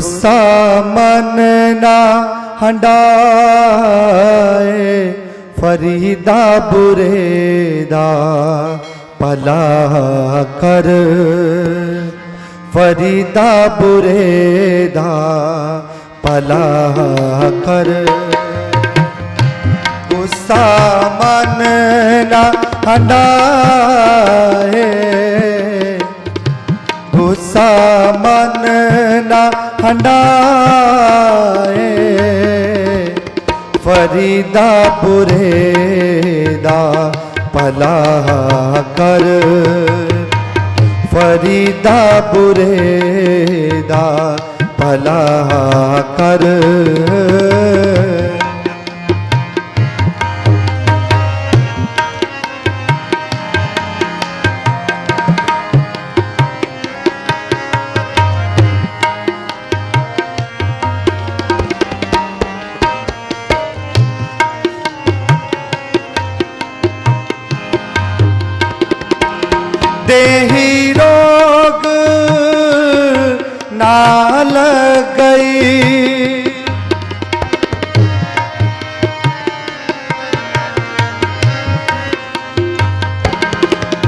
गुस्सा मन ना हंडाए, फरीदा बुरेदा पला कर। फरीदा बुरेदा पला कर। गुस्सा मन ना हंडाए, गुस्सा मन ना हंडाए फरीदा बुरेदा भला कर। फरीदा बुरेदा भला कर। ਦੇਹੀ ਰੋਗ ਨਾ ਲੱਗਈ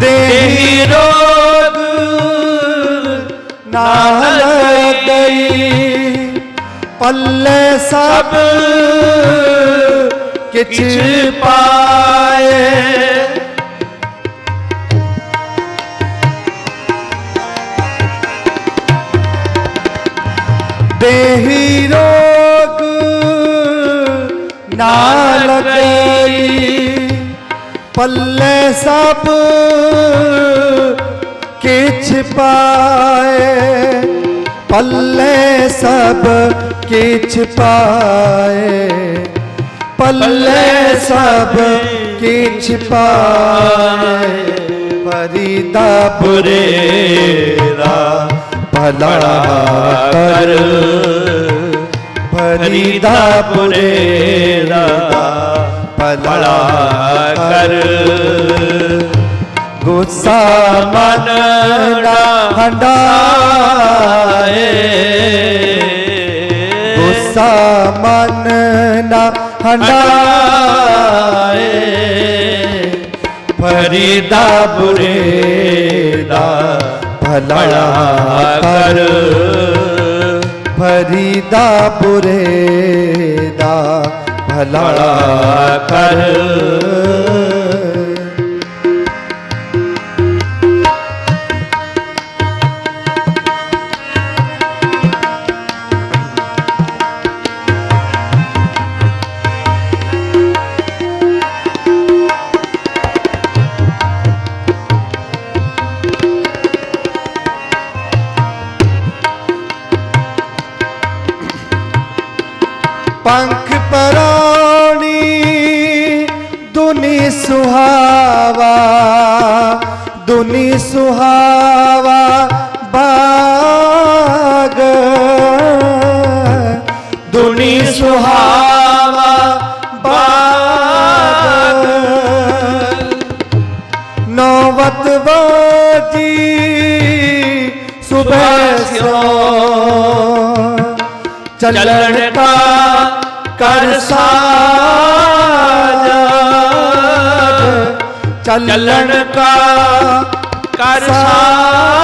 ਦੇਹੀ ਰੋਗ ਨਾ ਲੱਗਈ ਪੱਲੇ ਸਭ ਕਿਛ ਪਾ नाल तेरी पल्ले सब के छिपाए पल्ले सब के छिपाए पल्ले सब के छिपाए फरीदा बुरेरा भला कर। खरीदा पुरेरा पला कर। गुस्सा मन हंडाए गुस्सा मन ना हंडाए फरीदा बुरेदा भला कर। फरीदा बुरेदा भला कर ਪੰਖ ਪਰਾਣੀ ਦੁਨੀ ਸੁਹਾਵਾ ਦੁਨੀ ਸੁਹਾਵਾ ਬਾਗ। ਦੁਨੀ ਸੁਹਾਵਾ ਬਾਗ। ਨੌਵਤ ਵਾਜੀ ਸੁਬਹ ਸਿਓ ਚੱਲਣ ਕਾ ਕਰ ਸਾਜ। ਚੱਲਣ ਕਾ ਕਰ ਸਾਜ।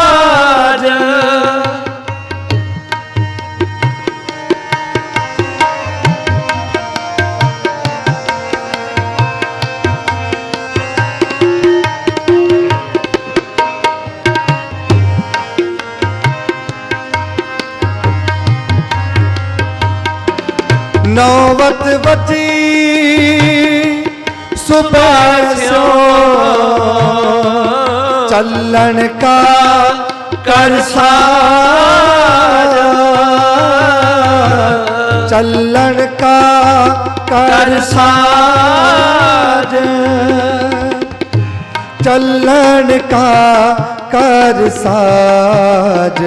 नौबत बची। सुबह सो। चलन का कर चलन का कर चलन का करसाज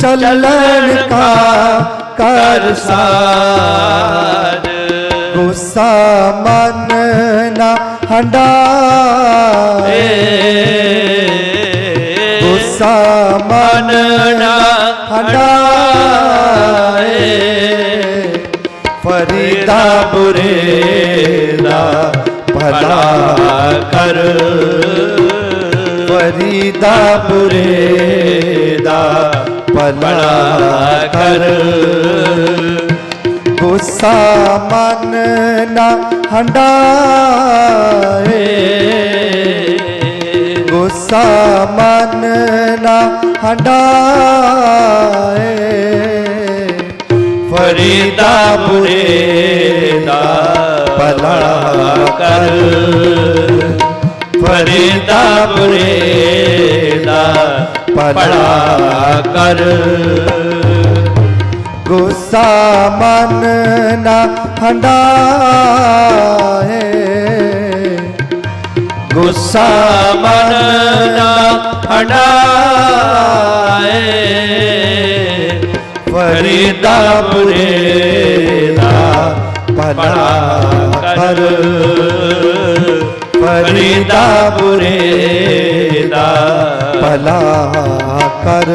चलन का कर सार। गुस्सा मन ना हंडा गुस्सा मन ना हंडा फरीदा बुरेला भला कर। फरीदा बुरेदा बना कर। गुस्सा मन ना हंडाए। गुस्सा मन ना हंडाए। फरीदा बुरे ना भला कर। फरीदा बुरे ਭਲਾ ਕਰ। ਗੁੱਸਾ ਮਨ ਨਾ ਹੰਡਾਏ। ਗੁੱਸਾ ਮਨ ਨਾ ਹੰਡਾਏ। ਫਰੀਦਾ ਬੁਰੇ ਦਾ ਭਲਾ ਕਰ। ਫਰੀਦਾ ਬੁਰੇ ਦਾ ਭਲਾ ਕਰ।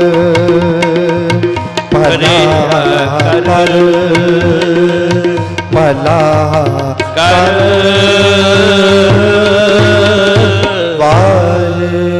ਭਲਾ ਕਰ ਭਲਾ ਕਰ। ਵਾਹਿਗੁਰੂ।